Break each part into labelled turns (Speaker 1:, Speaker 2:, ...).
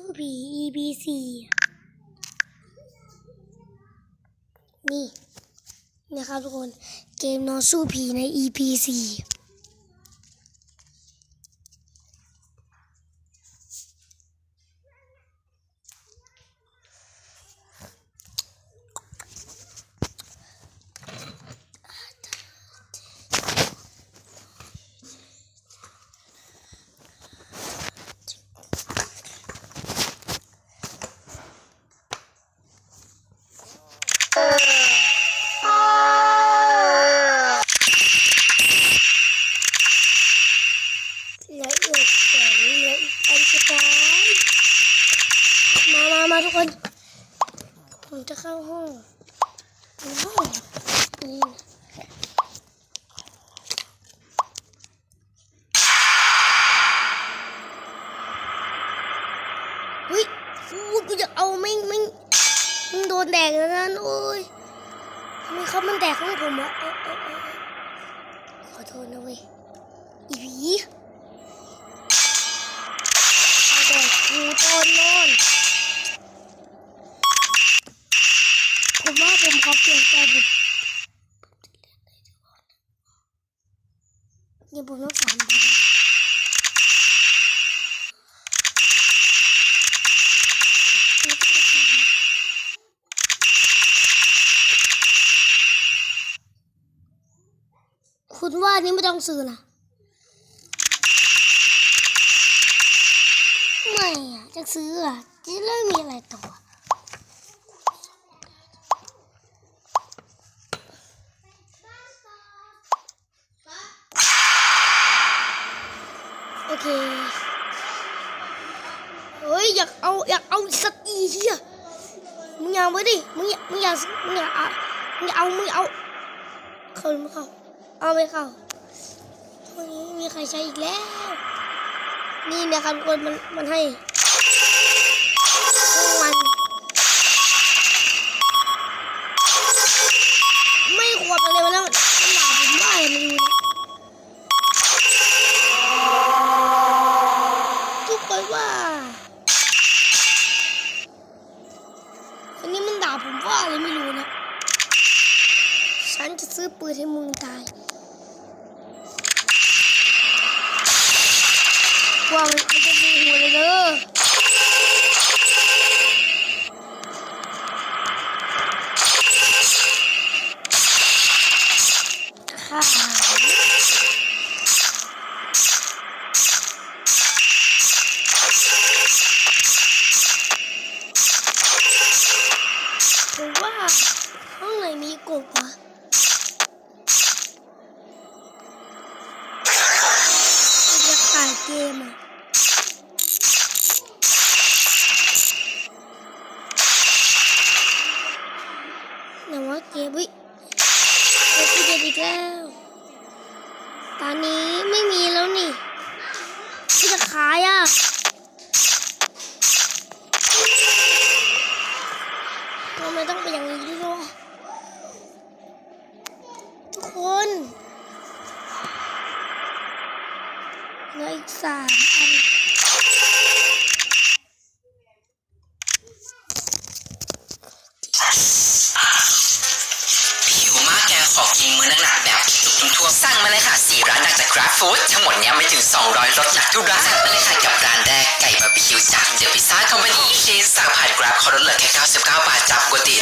Speaker 1: สู้ผี EP สี่นี่ นะครับทุกคน เกมนอนสู้ผีใน EP สี่เหลืออีกแสนเหลืออีกอันสุดท้ายมามามา ทุกคน ผมจะเข้าห้องห้องนี่เฮ้ยอู้กูจะเอาไม่ไม่มึงโดนแดกแล้วนะโอ้ยทำไมเขามันแดกของผมอะขอโทษนะเว้ยอีผีมาแดกกูตอนนอน ผมว่าผมขอเปลี่ยนใจผมเดี๋ยวผมต้องสามพัน คุณว่านี่ไม่ต้องซื้อนะไม่อะจะซื้ออะจะเริ่มมีอะไรต่อโอเคเฮ้ยอยากเอาอยากเอาสักอีเฮียมึงอยากไว้ดิมึงอยามึงอยากมึงอยากเอามึงอยากเอามึงเอาเข้าหรือไม่เข้า เอาไม่เข้าวันนี้มีใครใช้อีกแล้ว นี่นะครับทุกคนมันมันให้รางวัลไม่ขวบอะไรมาแล้วมันด่าผมาอะไม่รู้นี่ทุกคนว่าอันนี้มันด่าผมว่าอะไรไม่รู้นะ ฉันจะซื้อปืนให้มึงตายา สามอัน
Speaker 2: ผิวมากแกขอกินมือหนักๆแบบจุกๆทั่วๆสั่งมาแล้ 4 ร้านดังจากกราฟฟู้ดทั้งหมดเนี้ยไม่ถึง 200รสจากทุกร้านเลยค่ะกับร้านแรกไก่บาร์บีคิวจากเดอะพิซซ่าคอมพานีชีสสั่งผ่านกราฟเขาลดเหลือแค่ 99 บาทจากปกติ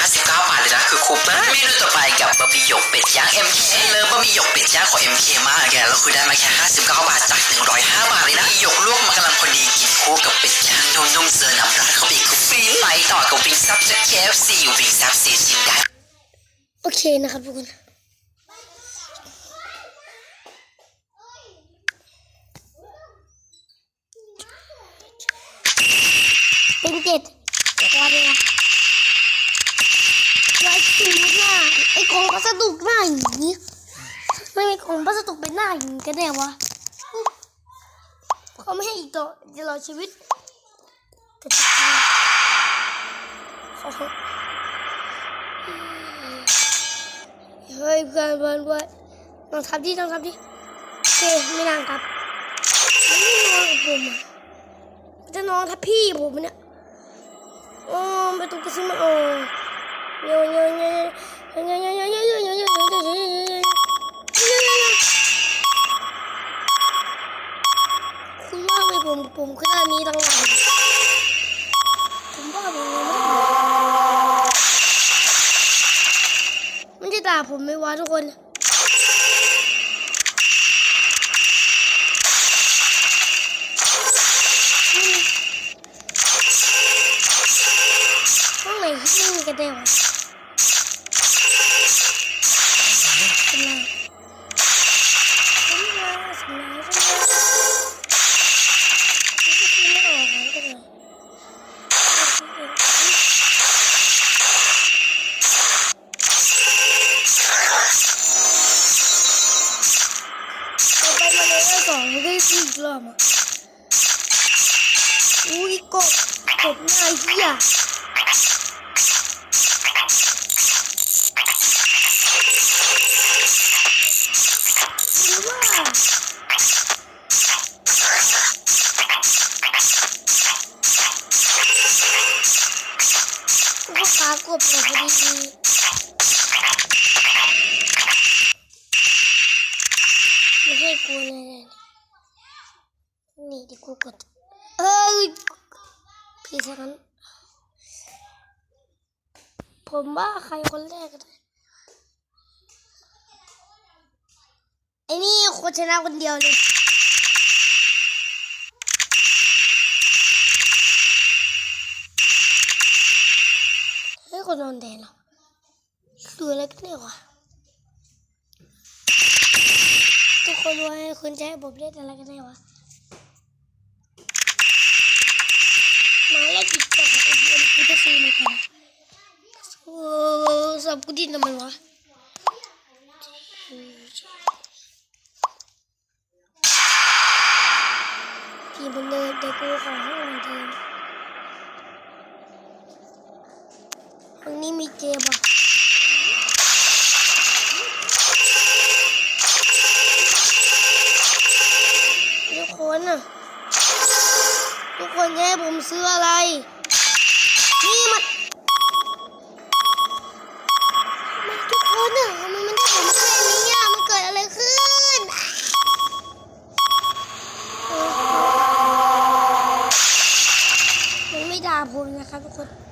Speaker 2: 159 บาทเลยนะคือคุ้มมากเมนูต่อไปกับบาร์มี่หยกเป็ดย่าง MK เลิยบาร์มี่หยกเป็ดย่างของ MK มากแกแล้วคือได้มาแค่ 59 บาทจาก 105 บาทเลยนะหยกลวกมากำลังพอดีกินคู่กับเป็ดย่างนุ่มๆเสิร์ฟน้ำราดเข้าไปคือฟินไปต่อกับวิงซับจาก KFC วิงซับ4ชิ้นได้
Speaker 1: โอเคนะครับทุกคน วันเองไว้สีหน้าไอ้กองพัสดุหน้าอย่างนี้ไม่มีกองพัสดุเป็นหน้าอย่างนี้กันแน่วะเขาไม่ให้อีกต่อจะรอชีวิตแต่จะเฮ้ยเพื่อนเพื่อนเพื่อนลองทำดิลองทำดิโอเคไม่นั่งครับไม่นอนกับผมจะนอนทับพี่ผมเนี่ย โอ้ประตูกงะซิบมาโอ้ยยยยยยยคุณว่าไปผมผมขนาดนี้ตั้งหลายผมบ้าผมไม่มันจะด่าผมไหมวะทุกคน arkada yavaş. drama. Uy, cop, cop, magia. العظيم هيك ولا نيدي كوكت أوي بيزرن بومبا خيقول لك أني خوتنا قد يولي ก็โดนแดดหรอกรวยแล้กันเนี่ยวะทุกคนรวยคุณจะให้ผมเล่นอะไรกันเนี่ยวะมาเล้วจิตตกไอ้เอ็มกูจะซีนกันโอ้สับกูดินทำไมวะทีมันเลยแต่กูขอใคนจะให้ผมซื้ออะไร นี่มันทำไมทุกคนอะทำไมมันได้ผมแค่นี้อะมันเกิดอะไรขึ้นมันไม่ด่าผมนะครับทุกคน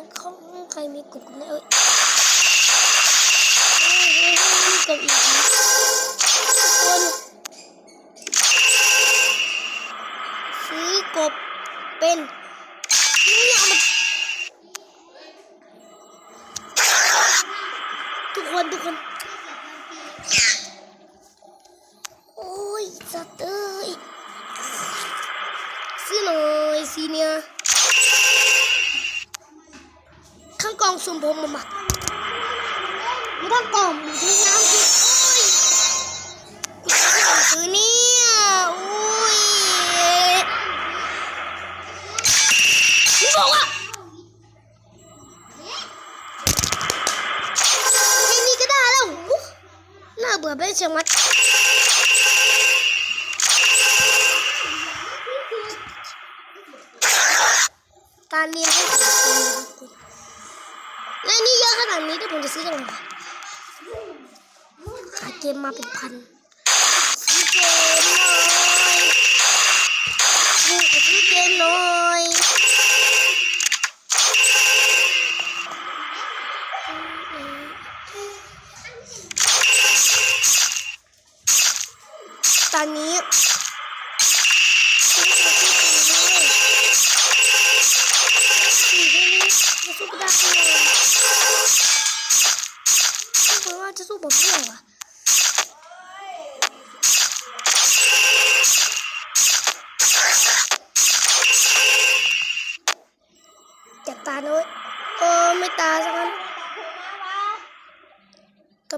Speaker 1: คนขาใครมีกลุ่มกลุ่มเอ้ยกับอีกคนซื้อกบเป็น bombam at. Bu da bomb. Bu da Uy. Bu ne ya? Uy. Bomba. แค่นี้ก็ได้แล้วน่าเบื่อไปเชียงมัด ซื้อยังไงขายเกมมาเป็นพัน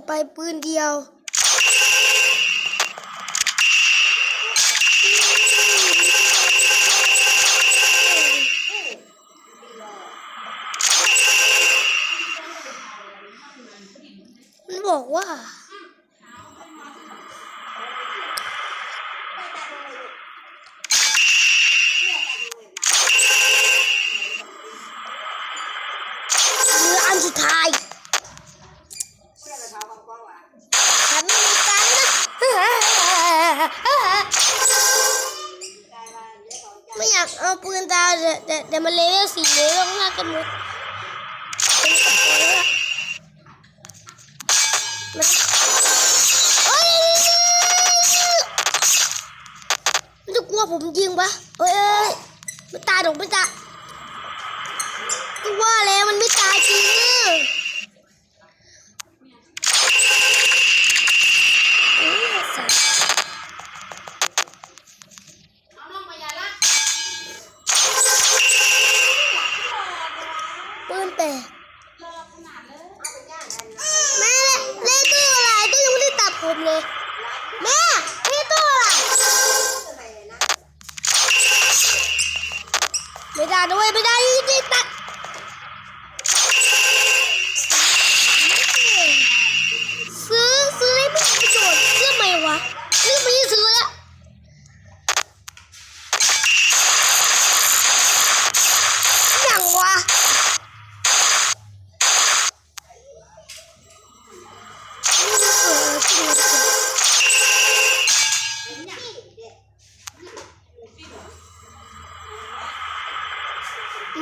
Speaker 1: ไปปืนเดียว แต่มันเลเวลสี่เลเวลห้ากันหมดมันจะกลัวผมยิงปะเอ้ยเอ้ยมันตายหรอกไม่ตาย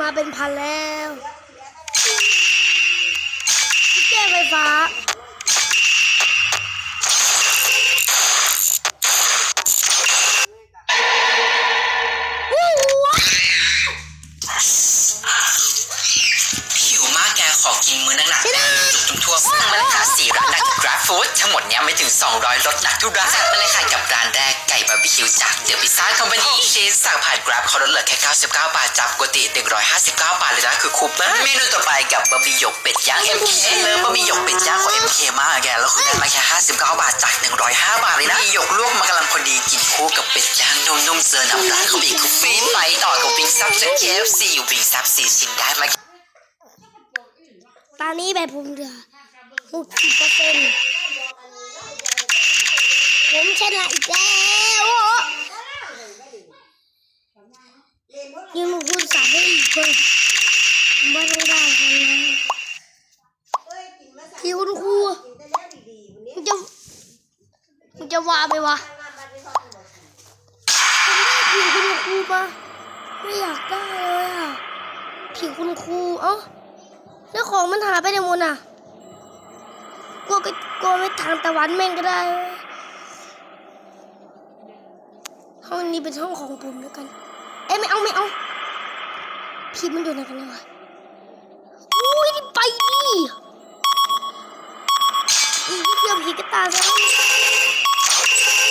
Speaker 1: มาเป็นพันแล้วแก้ไฟฟ้าวู้ว้า
Speaker 2: หิวมากแกขอกินมื้อหนักๆนะจุดๆทั่วๆสั่งมาเลยค่ะสี่ร้านดัก Grab Food ทั้งหมดเนี้ยไม่ถึง 200ลดหนักทุกร้านจัดมาเลยค่ะกับร้านแรกไก่ บาร์บีคิวจาก The Pizza Company ชีสสั่งผ่าน Grab เขาลดเหลือแค่ 99 บาทจากปกติ 159 บาทเลยนะคือคุ้มมาก เมนูต่อไปกับบะหมี่หยกเป็ดย่าง MK เลิฟบะหมี่หยกเป็ดย่างของ MK มากแกแล้วคือได้มาแค่ 59 บาทจาก 105 บาทเลยนะมีหยกลวกมากำลังพอดีกินคู่กับเป็ดย่างนุ่มๆเจอน้ำร้านเขาอีกคือฟินไปต่อกับวิงซับจาก KFC วิงซับสี่ชิ้นได้มา
Speaker 1: ตอนนี้แบบผมเหลือหกสิบเปอร์เซ็นต์ ผมชนะอีกแล้วยังมาคูณสามให้อีกคนไม่ได้ได้กันนะพี่คุณครูมันจะมันจะว่าไปวะผีคุณครูมาไม่อยากได้เลยอะผีคุณครูเอ้าแล้วของมันหายไปไหนหมดอะกลัวก็กลัวไม่ทางตะวันแม่งก็ได้ ห้องนี้เป็นห้องของผมแล้วกัน เอ้ยไม่เอาไม่เอาพีมันอยู่ไหนกันเนี่ยวะอุ้ยไปดิอีกเดียวผีก็ตายแล้ว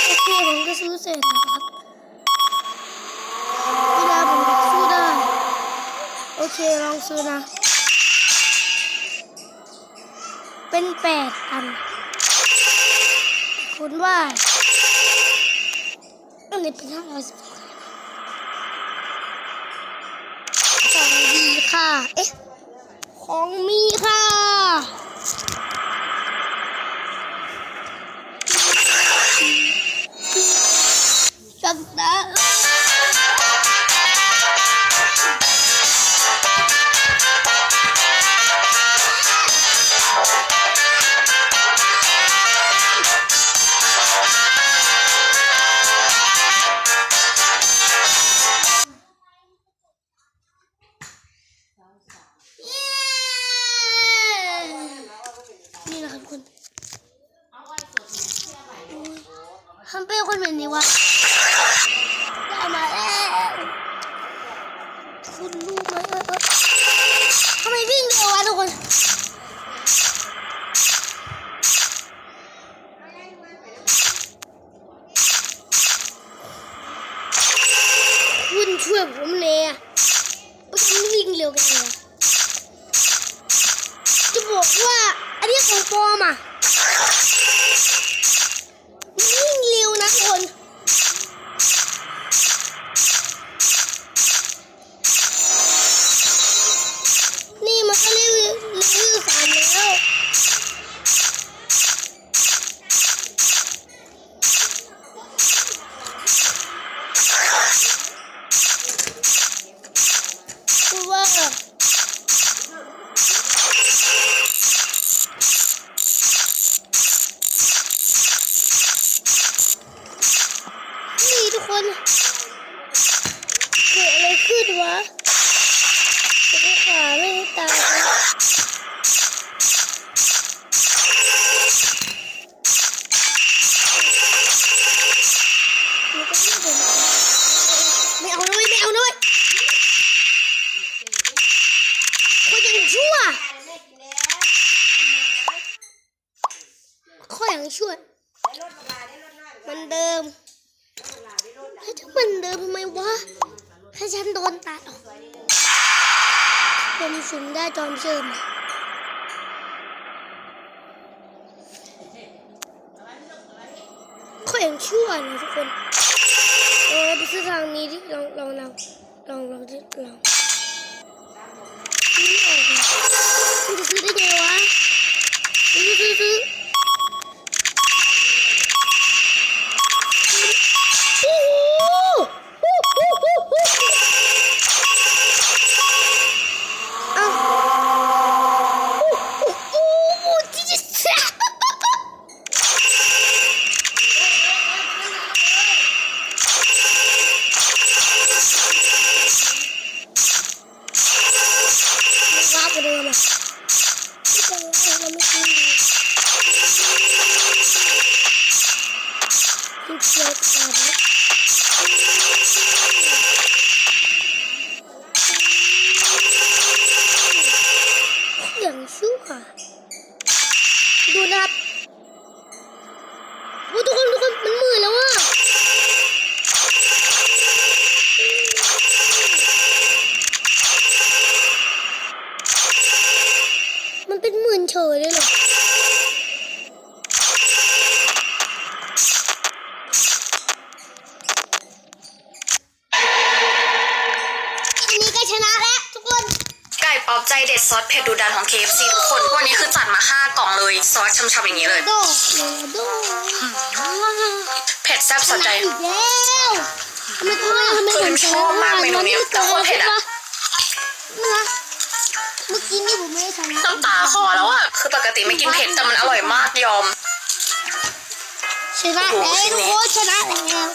Speaker 1: โอเคผมก็ซื้อเสร็จนะครับไม่ได้ผมสู้ได้ โอเคลองซื้อนะ เป็นแปดอันคุณว่า อันนี้เป็นห้าร้อยสิบของดีค่ะ เอ๊ะ ของมีค่ะจังตา คุ นี่ เขาอย่างชั่วนะทุกคน เออไปซื้อทางนี้ดิ ลองลองลองลองลองดิลองนี่ออกเลยจะซื้อได้ไงวะ เผ็
Speaker 3: ดแซ่บสะใจ
Speaker 1: อีกแล้วทำไมทำไมทำไม
Speaker 3: คือ
Speaker 1: ผม
Speaker 3: ชอบมากเมนูนี้แต่โคตรเผ็ดอะ
Speaker 1: นะเมื่อกี้นี่ผมไม่ได้ชนะ
Speaker 3: น้ำตาคอแล้วอะคือปกติไม่กินเผ็ดแต่มันอร่อยมากยอม
Speaker 1: ชนะ
Speaker 3: โอ้
Speaker 1: แล้ว
Speaker 3: โหชิ้น
Speaker 1: ทุ
Speaker 3: นี้
Speaker 1: กคนชนะแล้ว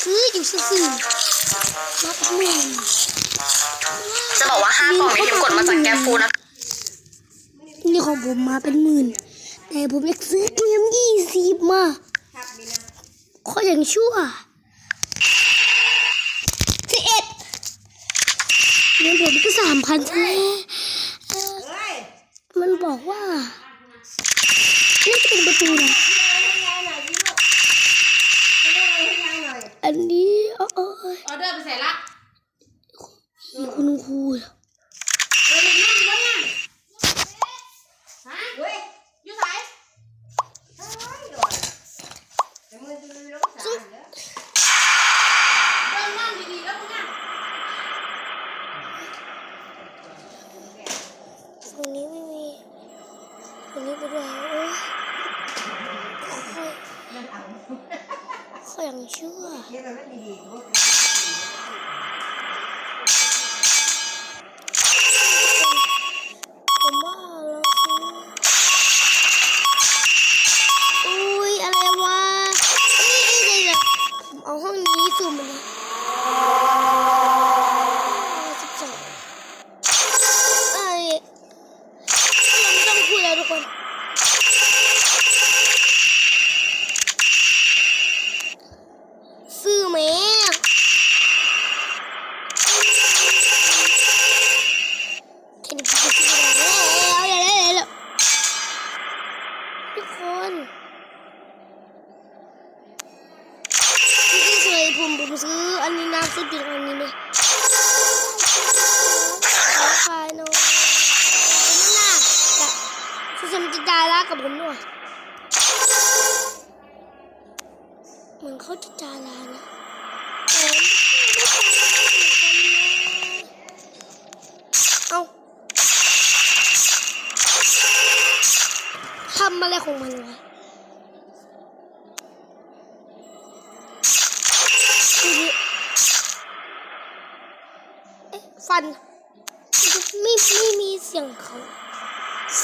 Speaker 1: ซื้ออยู่ซื่อๆนับหมื่น
Speaker 3: จะบอกว่า5กล่องนี้พิมพ์กดมาจากแกร็บฟูดนะ
Speaker 1: นี่ของผมมาเป็นหมื่น แต่ผมอยากซื้อเกมยี่สิบมาข้ออย่างชั่วสิบเอ็ดเงินผมก็สามพันใช่ไหมเออมันบอกว่าน่าจะเป็นประตูนะอันนี้เอ๋อา
Speaker 4: ออเดอร์ไปใส่ละ
Speaker 1: อีคุณครูเหรอ
Speaker 4: เฮ้ยนั่งวะเนี่ยฮะเฮ้ยอยู่ไหน เดินนั่งดีๆแล้วมึงอะ
Speaker 1: ฝั่งนี้ไม่มีฝั่งนี้ไปด้วยโอ้ยค่อยค่อยอย่างชั่ว ผมว่าเราซื้ออุ้ยอะไรวะเอ้ยเอ้ยเดี๋ยวเดี๋ยวผมเอาห้องนี้สุ่มมาเลยสิบสองเอ้ยเราไม่ต้องคุยแล้วทุกคน ซื้อไหมแค่นี้ผมก็ซื้อแล้วอย่าได้เลยทุกคนพี่สวยผมผมซื้ออันนี้น้ำซุปอยู่ตรงนี้เลยขอขายหน่อยผมน่าจะ ซื้อสมจิตใจรักกับผมด้วยเหมือนเขาจะจารานะแต่ไม่จาราเอนะเอาทำอะไรของมันวะฟันไม่ไม่มีเสียงเขา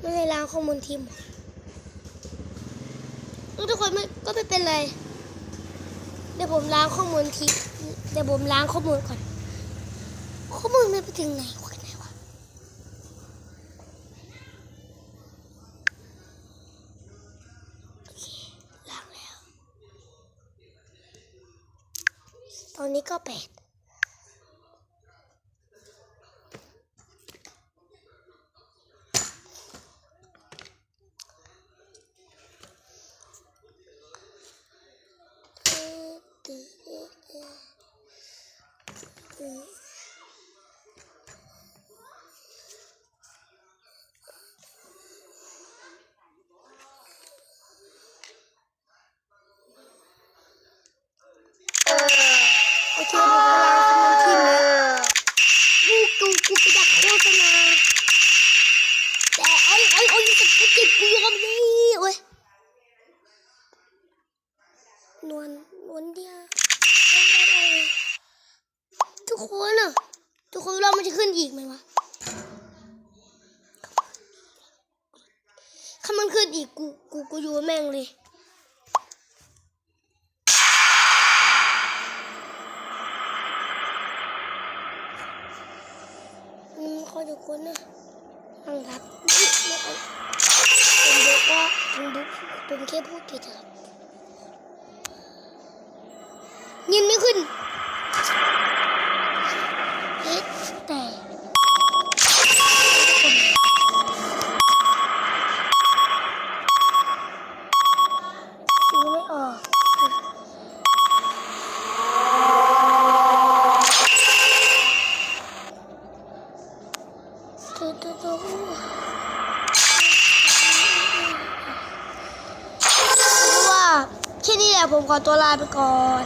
Speaker 1: ไม่ได้ล้างข้อมูลทีมทุกคนไม่ก็ไม่เป็นไร เดี๋ยวผมล้างข้อมูลทีเดี๋ยวผมล้างข้อมูลก่อน ข้อมูลมันไปถึงไหนวะไหนวะโอเคล้างแล้ว ตอนนี้ก็แปดโอเคผมล้างข้อมูลทีมแล้วกูกูกูก็อยากโฆษณาแต่ไอ้ไอ้ไอ้สกูติดกูยอมนี่เว้ยนวลนวลเดียวทุกคนอะ ทุกคนเรามันจะขึ้นอีกไหมวะถ้ามันขึ้นอีกกูกูกูอยู่กับแม่งเลย อืมขอทุกคนนะนั่งรับไม่เอาผมบอกว่าผมดูผมแค่พูดผิดครับยินไม่ขึ้นเอ๊ะแต่ดูไม่ออกตัวตัวตัวเพราะว่าแค่นี้แหละผมขอ ตัวลาไปก่อน